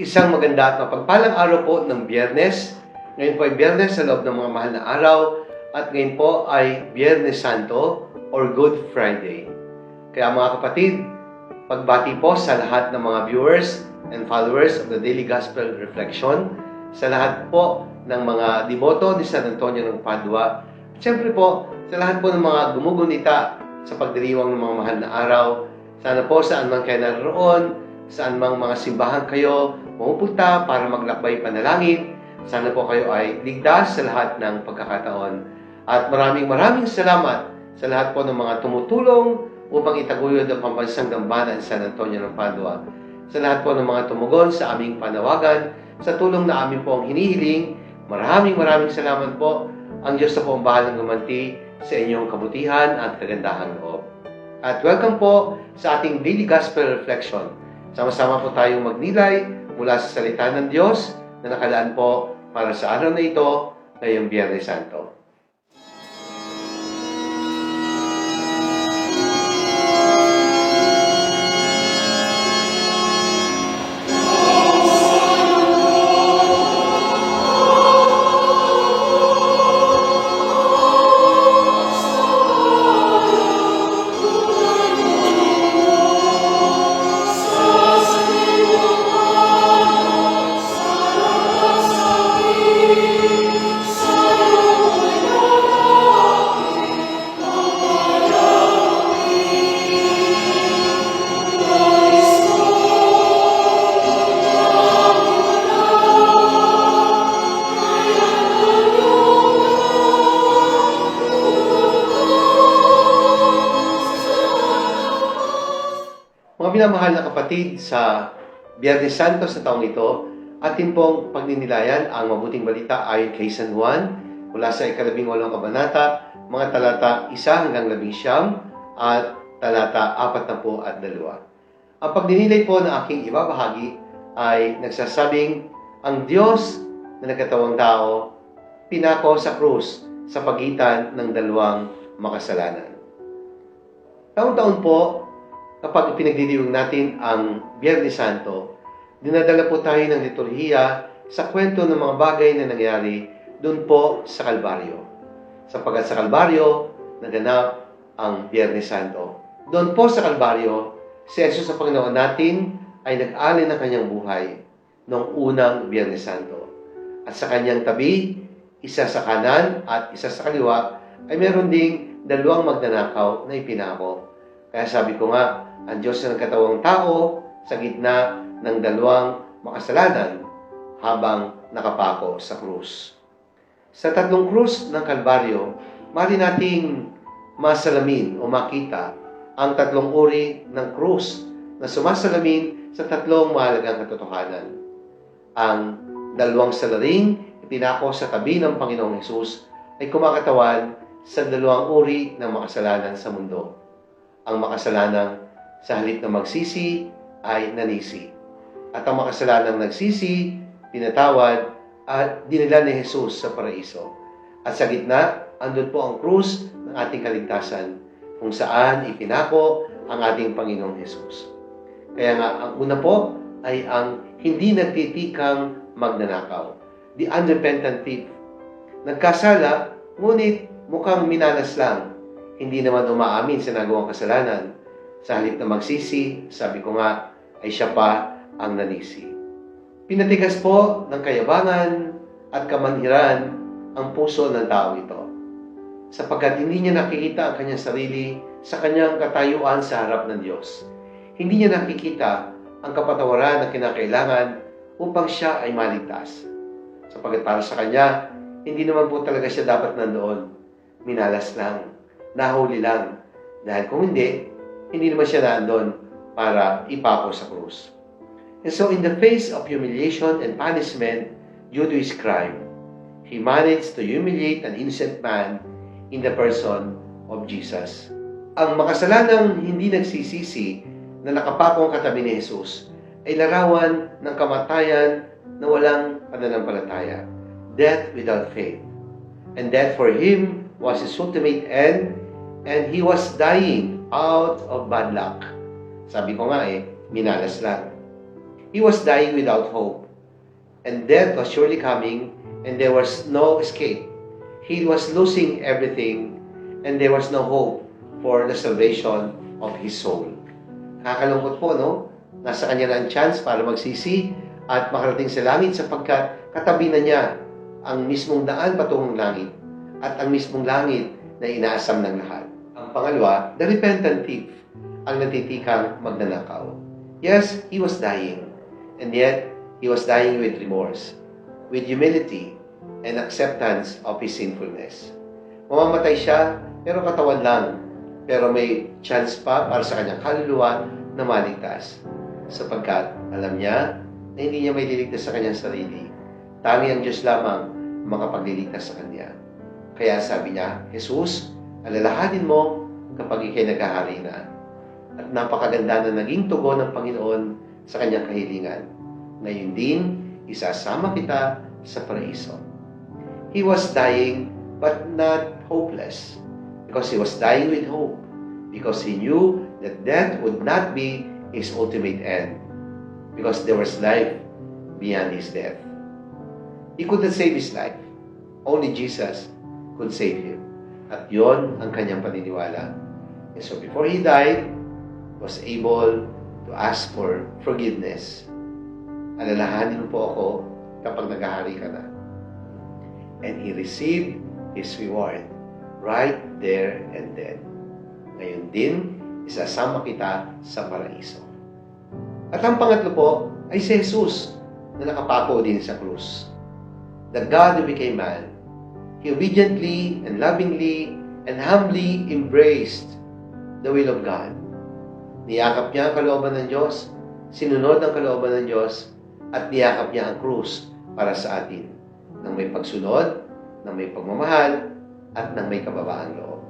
Isang maganda at mapagpalang araw po ng biyernes. Ngayon po ay biyernes sa loob ng mga mahal na araw at ngayon po ay Biyernes Santo or Good Friday. Kaya mga kapatid, pagbati po sa lahat ng mga viewers and followers of the Daily Gospel Reflection, sa lahat po ng mga demoto ni San Antonio ng Padua, at syempre po sa lahat po ng mga gumugunita sa pagdiriwang ng mga mahal na araw, sana po saan man kayo naroon, saan mang mga simbahan kayo pumupunta para maglakbay panalangin, sana po kayo ay ligtas sa lahat ng pagkakataon. At maraming maraming salamat sa lahat po ng mga tumutulong upang itaguyod ang pambansang dambana sa San Antonio ng Padua. Sa lahat po ng mga tumugon sa aming panawagan, sa tulong na amin po ang hinihiling, maraming maraming salamat po. Ang Diyos na po ang bahalang gumanti sa inyong kabutihan at kagandahan loob. At welcome po sa ating Daily Gospel Reflection. Sama-sama po tayong magnilay mula sa salita ng Diyos na nakalaan po para sa araw na ito ngayong Biyernes Santo. Minamahal na kapatid, sa Biyernes Santo sa taong ito, atin pong pagninilayan ang mabuting balita ayon kay San Juan mula sa ikalabing walong kabanata, mga talata isa hanggang labing siyam at talata apat na po at dalawa. Ang pagninilay po na aking ibabahagi ay nagsasabing ang Diyos na nagkatawang tao pinako sa krus sa pagitan ng dalawang makasalanan. Taon-taon po, kapag pinagdiriwang natin ang Biyernes Santo, dinadala po tayo ng liturhiya sa kwento ng mga bagay na nangyari doon po sa Kalbaryo. Sapagat sa Kalbaryo, naganap ang Biyernes Santo. Doon po sa Kalbaryo, si Jesus sa Panginoon natin ay nag-alin ng kanyang buhay noong unang Biyernes Santo. At sa kanyang tabi, isa sa kanan at isa sa kaliwa, ay meron ding dalawang magnanakaw na ipinako. Kaya sabi ko nga, ang Diyos na nagkatawang tao sa gitna ng dalawang makasalanan habang nakapako sa krus. Sa tatlong krus ng Kalbaryo, mali nating masalamin o makita ang tatlong uri ng krus na sumasalamin sa tatlong mahalagang katotohanan. Ang dalawang salaring ipinako sa tabi ng Panginoong Hesus ay kumakatawan sa dalawang uri ng makasalanan sa mundo. Ang makasalanang sa halip na magsisi ay nanisi. At ang makasalanang nagsisi, pinatawad at dinala ni Jesus sa paraiso. At sa gitna, andun po ang krus ng ating kaligtasan kung saan ipinako ang ating Panginoong Jesus. Kaya nga, ang una po ay ang hindi nagtitikang magnanakaw. The unrepentant thief. Nagkasala, ngunit mukhang minalas lang. Hindi naman umaamin sa nagawang kasalanan. Sa halip na magsisi, sabi ko nga, ay siya pa ang nanisi. Pinatigas po ng kayabangan at kamanhiran ang puso ng tao ito. Sapagkat hindi niya nakikita ang kanyang sarili sa kanyang katayuan sa harap ng Diyos. Hindi niya nakikita ang kapatawaran na kinakailangan upang siya ay maligtas. Sapagkat para sa kanya, hindi naman po talaga siya dapat nandoon. Minalas lang, nahuli lang. Dahil kung hindi, hindi naman siya nandoon para ipako sa krus. And so in the face of humiliation and punishment due to his crime, he managed to humiliate an innocent man in the person of Jesus. Ang makasalanang hindi nagsisisi na nakapakong katabi ni Jesus ay larawan ng kamatayan na walang pananampalataya. Death without faith. And that for him was his ultimate end and he was dying out of bad luck. Sabi ko nga eh, minalas lang. He was dying without hope. And death was surely coming, and there was no escape. He was losing everything, and there was no hope for the salvation of his soul. Kakalungkot po, no? Nasa kanya na ang chance para magsisi at makarating sa langit sapagkat katabi na niya ang mismong daan patungong langit at ang mismong langit na inaasam ng lahat. Ang pangalawa, the repentant thief, ang natitikang magnanakaw. Yes, he was dying, and yet he was dying with remorse, with humility, and acceptance of his sinfulness. Mamamatay siya, pero katawan lang, pero may chance pa para sa kanyang kaluluwa na maligtas. Sapagkat alam niya na hindi niya may liligtas sa kanyang sarili. Tangi ang Diyos lamang ang makapagliligtas sa kanya. Kaya sabi niya, Jesus, alalahanin mo kapag ikay naghahari na. At napakaganda na naging tugon ng Panginoon sa kanyang kahilingan. Ngayon din, isasama kita sa paraiso. He was dying but not hopeless because he was dying with hope because he knew that death would not be his ultimate end because there was life beyond his death. He couldn't save his life. Only Jesus could save him. At yon ang kanyang paniniwala. And so before he died, was able to ask for forgiveness. Alalahanin po ako kapag naghahari ka na. And he received his reward right there and then. Ngayon din, isasama kita sa paraiso. At ang pangatlo po ay si Jesus na nakapako din sa krus. The God who became man, He obediently and lovingly and humbly embraced the will of God. Niyakap niya ang kalooban ng Diyos, sinunod ang kalooban ng Diyos, at niyakap niya ang krus para sa atin nang may pagsunod, nang may pagmamahal, at nang may kababaang loob.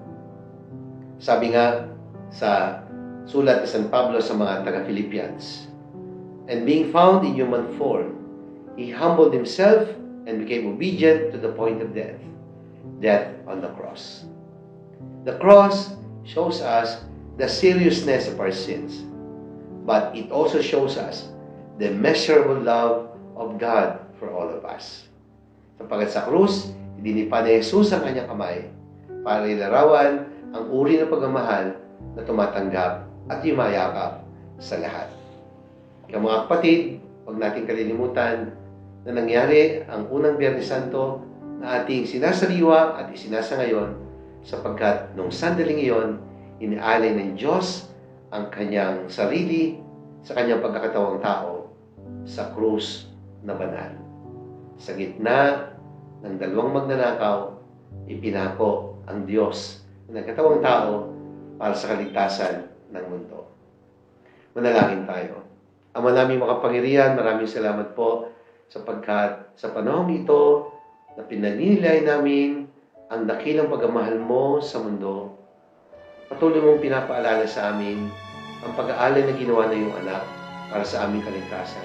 Sabi nga sa sulat ni San Pablo sa mga taga-Philippians, And being found in human form, he humbled himself and became obedient to the point of death, death on the cross. The cross shows us the seriousness of our sins, but it also shows us the measurable love of God for all of us. Sapagkat sa krus, idinipa ni Jesus ang kanyang kamay para ilarawan ang uri ng pagmamahal na tumatanggap at yumayakap sa lahat. Kaya mga kapatid, huwag nating kalilimutan na nangyari ang unang Biyernes Santo na ating sinasariwa at isinasa ngayon sapagkat nung sandaling iyon, inialay ng Diyos ang kanyang sarili sa kanyang pagkakatawang tao sa krus na banal. Sa gitna ng dalawang magnanakaw, ipinako ang Diyos na nagkatawang tao para sa kaligtasan ng mundo. Manalangin tayo. Ama namin makapangyarihan, maraming salamat po sapagkat sa panahong ito na pinaninilay namin ang dakilang pagmamahal mo sa mundo. Patuloy mong pinapaalala sa amin ang pag-aalay na ginawa na iyong anak para sa aming kaligtasan.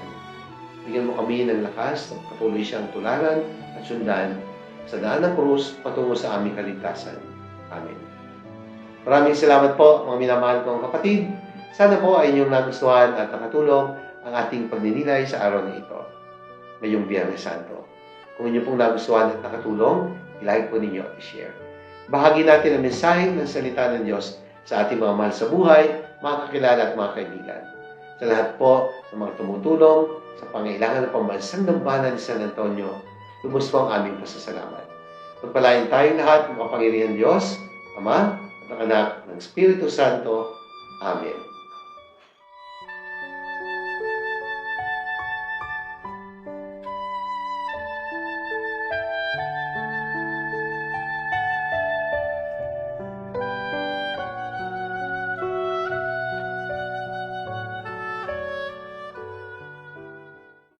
Bigyan mo kami ng lakas at patuloy siyang tularan at sundan sa daan ng krus patungo sa aming kaligtasan. Amen. Maraming salamat po mga minamahal kong kapatid. Sana po ay inyong nagustuhan at nakatulong ang ating pagninilay sa araw na ito, ngayong Biyernes Santo. Kung inyo pong nagustuhan at nakatulong, i-like po ninyo i-share. Bahagi natin ang mensahe ng salita ng Diyos sa ating mga mahal sa buhay, mga kakilala at mga kaibigan. Sa lahat po ng mga tumutulong sa pangailangan ng pambansang dambana ni San Antonio, lubos po ang aming pasasalamat. Pagpalain tayong lahat ng makapangyarihan Diyos, Ama, at ang Anak ng Espiritu Santo. Amen.